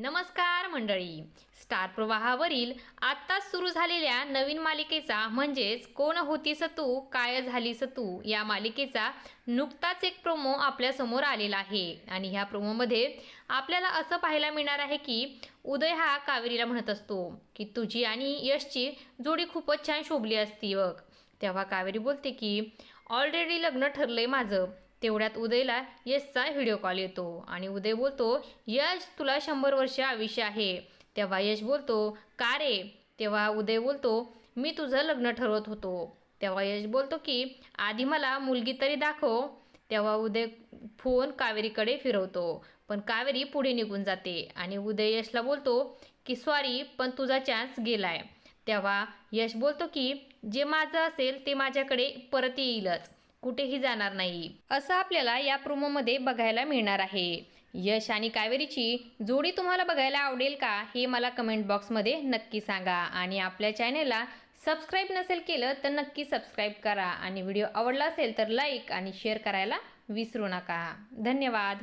नमस्कार मंडळी. स्टार प्रवाहावरील आत्ताच सुरू झालेल्या नवीन मालिकेचा म्हणजेच कोण होती तू काय झाली तू या मालिकेचा नुकताच एक प्रोमो आपल्यासमोर आलेला आहे. आणि ह्या प्रोमोमध्ये आपल्याला असं पाहायला मिळणार आहे की उदय हा कावेरीला म्हणत असतो की तुझी आणि यशची जोडी खूपच छान शोभली असती बघ. तेव्हा कावेरी बोलते की ऑलरेडी लग्न ठरलंय माझं. तेवढ्यात उदयला यशचा व्हिडिओ कॉल येतो. आणि उदय बोलतो यश तुला शंभर वर्ष आयुष्य आहे. तेव्हा यश बोलतो का रे? तेव्हा उदय बोलतो मी तुझं लग्न ठरवत होतो. तेव्हा यश बोलतो की आधी मला मुलगी तरी दाखव. तेव्हा उदय फोन कावेरीकडे फिरवतो पण कावेरी पुढे निघून जाते आणि उदय यशला बोलतो की सॉरी पण तुझा चान्स गेलाय. तेव्हा यश बोलतो की जे माझं असेल ते माझ्याकडे परत येईलच. कुठेही जाणार नाही. असं आपल्याला या प्रोमोमध्ये बघायला मिळणार आहे. यश आणि कावेरीची जोडी तुम्हाला बघायला आवडेल का हे मला कमेंट बॉक्समध्ये नक्की सांगा. आणि आपल्या चॅनेलला सबस्क्राईब नसेल केलं तर नक्की सबस्क्राईब करा. आणि व्हिडिओ आवडला असेल तर लाईक आणि शेअर करायला विसरू नका. धन्यवाद.